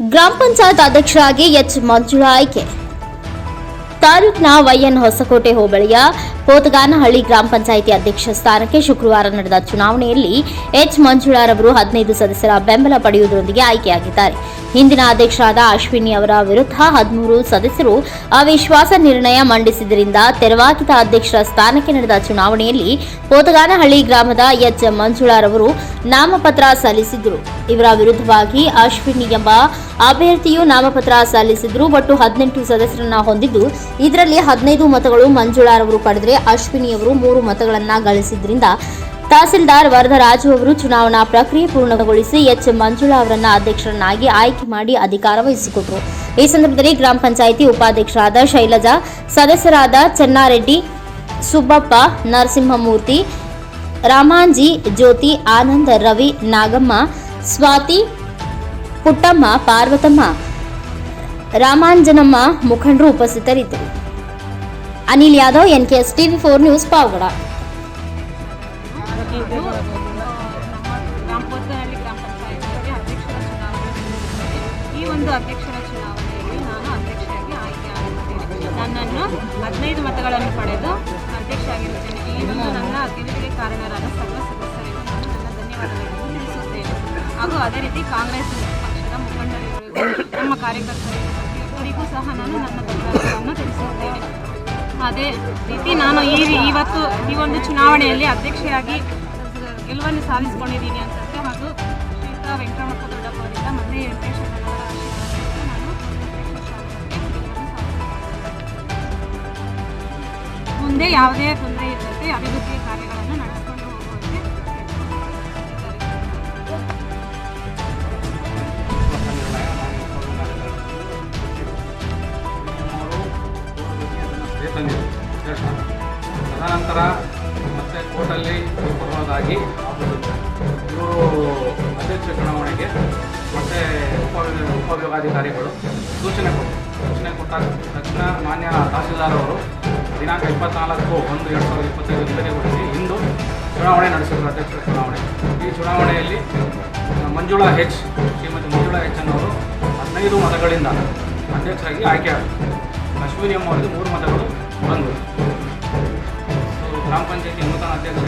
ಗ್ರಾಮ ಪಂಚಾಯತ್ ಅಧ್ಯಕ್ಷರಾಗಿ ಎಚ್ ಮಂಜುಳಾ ಆಯ್ಕೆ. ತಾಲೂಕಿನ ವೈಎನ್ ಹೊಸಕೋಟೆ ಹೋಬಳಿಯ ಪೋತಗಾನಹಳ್ಳಿ ಗ್ರಾಮ ಪಂಚಾಯಿತಿ ಅಧ್ಯಕ್ಷ ಸ್ಥಾನಕ್ಕೆ ಶುಕ್ರವಾರ ನಡೆದ ಚುನಾವಣೆಯಲ್ಲಿ ಎಚ್ ಮಂಜುಳಾರವರು ಹದಿನೈದು ಸದಸ್ಯರ ಬೆಂಬಲ ಪಡೆಯುವುದರೊಂದಿಗೆ ಆಯ್ಕೆಯಾಗಿದ್ದಾರೆ. ಹಿಂದಿನ ಅಧ್ಯಕ್ಷರಾದ ಅಶ್ವಿನಿ ಅವರ ವಿರುದ್ಧ ಹದಿಮೂರು ಸದಸ್ಯರು ಅವಿಶ್ವಾಸ ನಿರ್ಣಯ ಮಂಡಿಸಿದ್ದರಿಂದ ತೆರವಾಗಿದ್ದ ಅಧ್ಯಕ್ಷರ ಸ್ಥಾನಕ್ಕೆ ನಡೆದ ಚುನಾವಣೆಯಲ್ಲಿ ಪೋತಗಾನಹಳ್ಳಿ ಗ್ರಾಮದ ಎಚ್ ಮಂಜುಳಾರವರು ನಾಮಪತ್ರ ಸಲ್ಲಿಸಿದ್ರು. ಇವರ ವಿರುದ್ಧವಾಗಿ ಅಶ್ವಿನಿ ಎಂಬ ಅಭ್ಯರ್ಥಿಯು ನಾಮಪತ್ರ ಸಲ್ಲಿಸಿದ್ರು. ಒಟ್ಟು ಹದಿನೆಂಟು ಸದಸ್ಯರನ್ನ ಹೊಂದಿದ್ದು, ಇದರಲ್ಲಿ ಹದಿನೈದು ಮತಗಳು ಮಂಜುಳಾರವರು ಪಡೆದರೆ ಅಶ್ವಿನಿಯವರು ಮೂರು ಮತಗಳನ್ನ ಗಳಿಸಿದ್ರಿಂದ ತಹಸೀಲ್ದಾರ್ ವರದರಾಜು ಅವರು ಚುನಾವಣಾ ಪ್ರಕ್ರಿಯೆ ಪೂರ್ಣಗೊಳಿಸಿ ಎಚ್ ಮಂಜುಳಾ ಅವರನ್ನ ಅಧ್ಯಕ್ಷರನ್ನಾಗಿ ಆಯ್ಕೆ ಮಾಡಿ ಅಧಿಕಾರ ವಹಿಸಿಕೊಟ್ರು. ಈ ಸಂದರ್ಭದಲ್ಲಿ ಗ್ರಾಮ ಪಂಚಾಯಿತಿ ಉಪಾಧ್ಯಕ್ಷರಾದ ಶೈಲಜಾ, ಸದಸ್ಯರಾದ ಚೆನ್ನಾರೆಡ್ಡಿ, ಸುಬ್ಬಪ್ಪ, ನರಸಿಂಹಮೂರ್ತಿ ರಾಮಾಂಜಿ, ಜ್ಯೋತಿ, ಆನಂದ, ರವಿ, ನಾಗಮ್ಮ, ಸ್ವಾತಿ, ಪುಟ್ಟಮ್ಮ, ಪಾರ್ವತಮ್ಮ, ರಾಮಾಂಜನಮ್ಮ ಮುಖಂಡರು ಉಪಸ್ಥಿತರಿದ್ದರು. Anil Yadav N NKS TV four news Pavagada. ಈ ಒಂದು ಅಧ್ಯಕ್ಷರ ಚುನಾವಣೆಯಲ್ಲಿ ನಾನು ನನ್ನನ್ನು ಹದಿನೈದು ಮತಗಳನ್ನು ಪಡೆದು ಹಾಗೂ ಅದೇ ರೀತಿ ಕಾಂಗ್ರೆಸ್ ಪಕ್ಷದ ಮುಖಂಡರಿಗೂ ನಮ್ಮ ಕಾರ್ಯಕರ್ತರಿಗೂ ಸಹ ನಾನು ನನ್ನ ಧನ್ಯವಾದಗಳನ್ನು ತಿಳಿಸುತ್ತೇನೆ ಅದೇ ರೀತಿ ನಾನು ಈ ಇವತ್ತು ಈ ಒಂದು ಚುನಾವಣೆಯಲ್ಲಿ ಅಧ್ಯಕ್ಷೆಯಾಗಿ ಗೆಲುವನ್ನು ಸಾಧಿಸಿಕೊಂಡಿದ್ದೀನಿ ಅಂತಂದರೆ ಹಾಗೂ ಶ್ರೀತಾ ವೆಂಕಟರಮಪ್ಪ ದೊಡ್ಡಪ್ಪ ಅವರಿಂದ ಮತ್ತು ವೆಂಕಟೇಶ ಅಣ್ಣನವರ ಆಶೀರ್ವಾದದಿಂದ ನಾನು. ಮುಂದೆ ಯಾವುದೇ ತೊಂದರೆ ಇರುತ್ತೆ ಅಭಿವೃದ್ಧಿ ತದನಂತರ ಮತ್ತೆ ಕೋರ್ಟಲ್ಲಿ ಬರೋದಾಗಿ ಇವರು ಅಧ್ಯಕ್ಷ ಚುನಾವಣೆಗೆ ಮತ್ತೆ ಉಪ ಉಪವಿಭಾಗಾಧಿಕಾರಿಗಳು ಸೂಚನೆ ಕೊಟ್ಟರು. ಸೂಚನೆ ಕೊಟ್ಟ ತಕ್ಷಣ ಮಾನ್ಯ ತಹಸೀಲ್ದಾರ್ ಅವರು ದಿನಾಂಕ ಇಪ್ಪತ್ನಾಲ್ಕು ಒಂದು ಎರಡು ಸಾವಿರದ ಇಪ್ಪತ್ತೈದು ನಿಗದಿಗೊಳಿಸಿ ಇಂದು ಚುನಾವಣೆ ನಡೆಸಿದರು ಅಧ್ಯಕ್ಷರ ಚುನಾವಣೆ. ಈ ಚುನಾವಣೆಯಲ್ಲಿ ಮಂಜುಳಾ ಹೆಚ್, ಶ್ರೀಮತಿ ಮಂಜುಳಾ ಹೆಚ್ ಅನ್ನೋರು ಹದಿನೈದು ಮತಗಳಿಂದ ಅಧ್ಯಕ್ಷರಾಗಿ ಆಯ್ಕೆಯಾದರು ಅಶ್ವಿನಿ ಅವರಿಗೆ ಮೂರು ಮತಗಳು ಸೊ ಗ್ರಾಮ ಪಂಚಾಯತಿ ನೂತನ ಅಧ್ಯಕ್ಷರಾಗಿ